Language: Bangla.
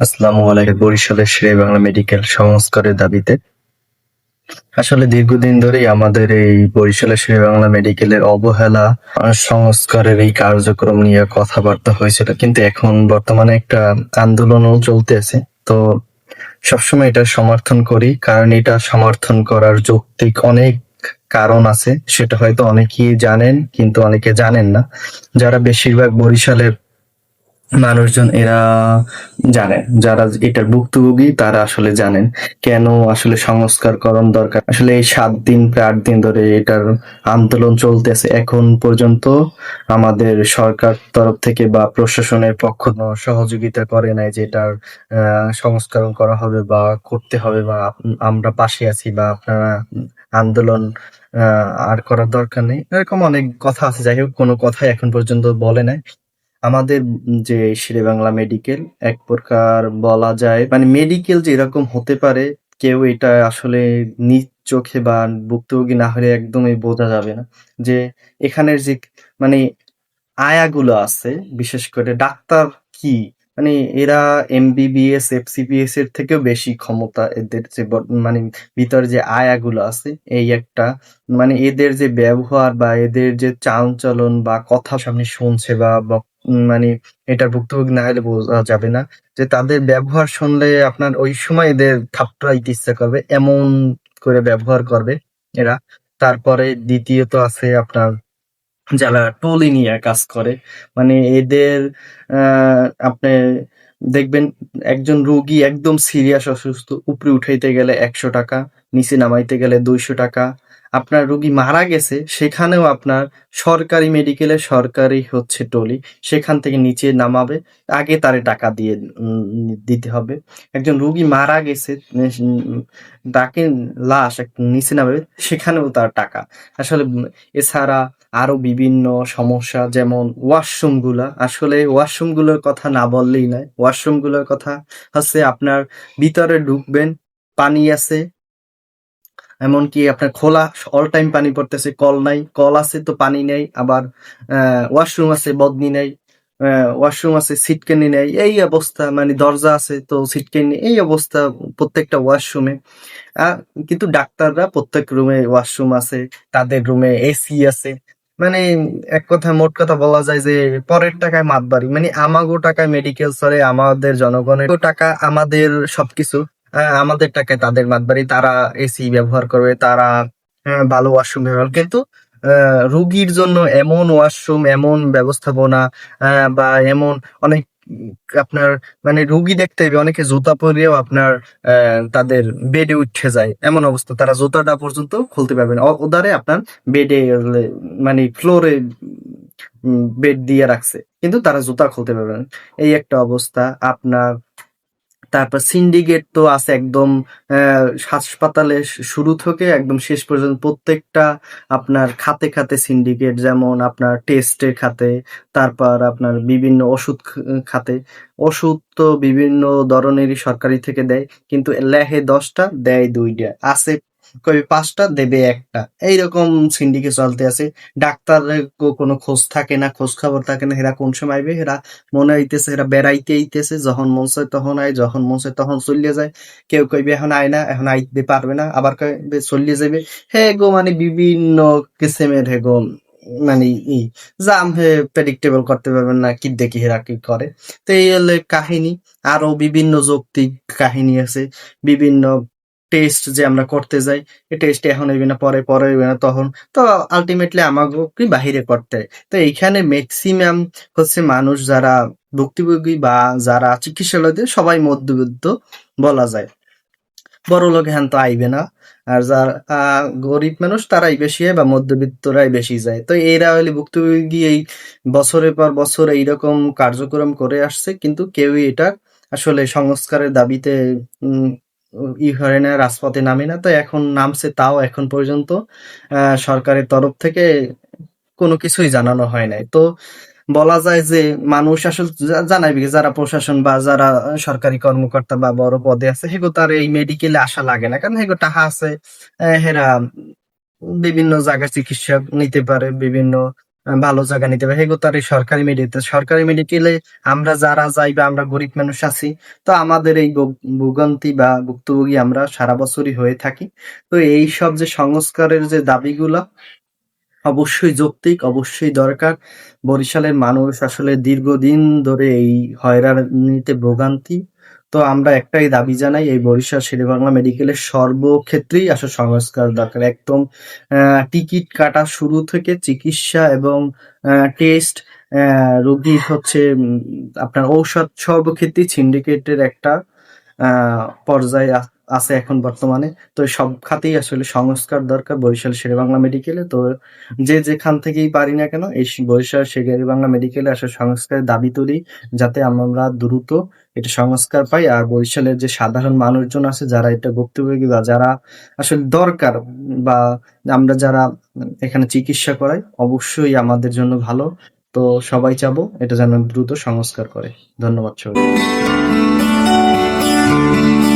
আসসালামু আলাইকুম। বরিশালের শেরে বাংলা মেডিকেল সংস্কারের দাবিতে আসলে দীর্ঘদিন ধরেই আমাদের এই বরিশালের শেরে বাংলা মেডিকেলের অবহেলা সংস্কারের এই কার্যক্রম নিয়ে কথাবার্তা হয়েছিল। কিন্তু এখন বর্তমানে একটা আন্দোলনও চলতেছে। তো সবসময় এটা সমর্থন করি, কারণ এটা সমর্থন করার যৌক্তিক অনেক কারণ আছে। সেটা হয়তো অনেকেই জানেন, কিন্তু অনেকে জানেন না। যারা বেশিরভাগ বরিশালের মানুষজন এরা জানেন। যারা এটার ভুক্তভোগী, তারা আসলে জানেন কেন আসলে সংস্কার সংস্কারকরণ দরকার। আসলে এই সাত দিন প্রায় আট দিন ধরে এটার আন্দোলন চলতেছে। এখন পর্যন্ত আমাদের সরকার তরফ থেকে বা প্রশাসনের পক্ষ সহযোগিতা করে নাই যে এটার সংস্করণ করা হবে বা করতে হবে বা আমরা পাশে আছি বা আপনারা আন্দোলন আর করার দরকার নেই। এরকম অনেক কথা আছে। যাই হোক, কোনো কথাই এখন পর্যন্ত বলে নাই। আমাদের যে শেরে বাংলা মেডিকেল এক প্রকার বলা যায় মানে মেডিকেল যে এরকম হতে পারে, কেউ এটা আসলে নিজ চোখে বা ভুক্তভোগী না হলে একদমই বোঝা যাবে না। যে এখানের যে মানে আয়াগুলো আছে, বিশেষ করে ডাক্তার কি? মানে এরা এমবিবিএস এফসিপিএস এর থেকেও বেশি ক্ষমতা, এদের যে মানে ভিতরে যে আয়াগুলো আছে, এই একটা মানে এদের যে ব্যবহার বা এদের যে চালচলন বা কথা সামনে শুনছে বা মানে এটার ভুক্তভোগী না হলে বোঝা যাবে না যে তাদের ব্যবহার শুনলে আপনার ওই সময় এদের থাপড়াইতে ইচ্ছা করবে, এমন করে ব্যবহার করবে এরা। তারপরে দ্বিতীয়ত আছে আপনার যারা টলি নিয়ে কাজ করে মানে এদের আপনি দেখবেন একজন রোগী একদম সিরিয়াস অসুস্থ, উপরে উঠাইতে গেলে একশো টাকা, নিচে নামাইতে গেলে দুইশো টাকা আপনার রোগী মারা গেছে, সেখানেও আপনার সরকারি মেডিকেলে সরকারি হচ্ছে টলি, সেখান থেকে নিচে নামাবে, আগে তারে টাকা দিয়ে দিতে হবে। একজন রোগী মারা গেছে তাকে লাশ নিচে নামাবে, সেখানেও তার টাকা। আসলে এছাড়া আরও বিভিন্ন সমস্যা, যেমন ওয়াশরুমগুলা, আসলে ওয়াশরুমগুলোর কথা না বললেই নয়। ওয়াশরুমগুলোর কথা হচ্ছে আপনার ভিতরে ঢুকবেন, পানি আছে এমনকি আপনার খোলা অল টাইম পানি পড়তেছে, কল নাই, কল আছে তো পানি নেই, আবার ওয়াশরুম আছে, বদনি নেই ওয়াশরুম আছে সিটকেনি নেই, এই অবস্থা মানে দরজা আছে তো সিটকেনি এই অবস্থা প্রত্যেকটা ওয়াশরুমে কিন্তু ডাক্তাররা প্রত্যেক রুমে ওয়াশরুম আছে, তাদের রুমে এসি আছে। মানে এক কথা, মোট কথা বলা যায় যে পরের টাকায় মাতবাড়ি মানে আমাগো টাকায় মেডিকেল চলে আমাদের জনগণের টাকা, আমাদের সবকিছু। আমাদের টাকায় তাদের মাতবাড়ি তারা এসি ব্যবহার করবে তারা আহ, ভালো ওয়াশরুম ব্যবহার কিন্তু রুগীর জন্য এমন ওয়াশরুম এমন ব্যবস্থাপনা বা এমন অনেক আপনার মানে রুগী দেখতে হবে অনেকে জুতা পরেও আপনার তাদের বেডে উঠে যায়। এমন অবস্থা তারা জুতাটা পর্যন্ত খুলতে পারবে না। ওদারে আপনার বেডে মানে ফ্লোরে বেড দিয়ে রাখছে। কিন্তু তারা জুতা খুলতে পারবে না। এই একটা অবস্থা আপনার তারপর সিন্ডিকেট তো আছে একদম হাসপাতালে শুরু থেকে একদম শেষ পর্যন্ত প্রত্যেকটা আপনার খাতে খাতে সিন্ডিকেট যেমন আপনার টেস্টের খাতে, তারপর আপনার বিভিন্ন ওষুধ খাতে। ওষুধ তো বিভিন্ন ধরনেরই সরকারি থেকে দেয়, কিন্তু লেহে দশটা দেয় দুইটা। আছে কই পাঁচটা, দেবে একটা। এইরকম সিন্ডিকেট চলতে আছে। ডাক্তার কোনো খোঁজ থাকে না, খোঁজ খবর থাকে না এরা কোন সময় আইবে? এরা মনে হইতেছে এরা বেড়াইতে আইতেছে, যখন মন চায় তখন আয়, যখন মন চায় তখন চলিয়ে যায়। কেউ কইবে, এখন আয় না, এখন আইতে পারবে না। আবার কইবে, চলিয়ে যাবে হে গো মানে বিভিন্ন কিসেমের হে গো মানে ই, যা হে প্রেডিক্টেবল করতে পারবেন না, কি দেখি হেরা কি করে। তো এই হলে কাহিনী। আরও বিভিন্ন যৌক্তিক কাহিনী আছে, বিভিন্ন টেস্ট যে আমরা করতে যাই, এই টেস্ট এখন হইবে না, পরে পরে হইবে না, তখন তো আলটিমেটলি আমাকে বাহিরে করতে। তো এইখানে ম্যাক্সিমাম হচ্ছে মানুষ যারা ভুক্তভোগী বা যারা চিকিৎসালয়তে সবাই মধ্যবিত্ত বলা যায়। বড় লোক হ্যান তো আইবে না, আর যার গরিব মানুষ তারাই বেশি হয় বা মধ্যবিত্তরাই বেশি যায়। তো এরা হলে ভুক্তভোগী এই বছরের পর বছর এইরকম কার্যক্রম করে আসছে, কিন্তু কেউই এটা আসলে সংস্কারের দাবিতে উম, ই রাজপথে নামে না তো এখন নামছে তাও এখন পর্যন্ত সরকারের তরফ থেকে কোনো কিছুই জানানো হয় নাই। তো বলা যায় যে মানুষ আসলে জানাইবে যারা প্রশাসন বা যারা সরকারি কর্মকর্তা বা বড় পদে আছে সেগো তার এই মেডিকেলে আসা লাগে না। কারণ সেগো টাকা আছে হেরা বিভিন্ন জায়গায় চিকিৎসা নিতে পারে বিভিন্ন ভালো জায়গা নিতে হবে হেগো তার এই সরকারি মেডিকেল সরকারি মেডিকেলে আমরা যারা যাই বা আমরা গরিব মানুষ আছি, তো আমাদের এই ভোগ- ভোগান্তি বা ভুক্তভোগী আমরা সারা বছরই হয়ে থাকি। তো এই সব যে সংস্কারের যে দাবিগুলো, অবশ্যই যৌক্তিক, অবশ্যই দরকার। বরিশালের মানুষ আসলে দীর্ঘদিন ধরে এই হয়রানিতে ভোগান্তি তো আমরা একটাই দাবি জানাই, এই বরিশাল শেরেবাংলা মেডিকেলের সর্বক্ষেত্রেই আসলে সংস্কার দরকার। একদম টিকিট কাটা শুরু থেকে চিকিৎসা এবং টেস্ট রোগী হচ্ছে আপনার ঔষধ সর্বক্ষেত্রেই সিন্ডিকেটের একটা পর্যায়ে আছে এখন বর্তমানে। তো সব খাতেই আসলে সংস্কার দরকার বরিশাল শেরেবাংলা মেডিকেলে তো যে যেখান থেকেই পারি না কেন, এই বরিশাল শেরেবাংলা মেডিকেলে আসলে সংস্কারের দাবি তুলি, যাতে আমরা দ্রুত এটা সংস্কার পাই। আর বরিশালের যে সাধারণ মানুষজন আছে, যারা এটা ভুক্তভোগী বা যারা আসলে দরকার বা আমরা যারা এখানে চিকিৎসা করাই, অবশ্যই আমাদের জন্য ভালো। তো সবাই চাবো এটা যেন দ্রুত সংস্কার করে। ধন্যবাদ সবাই Thank you.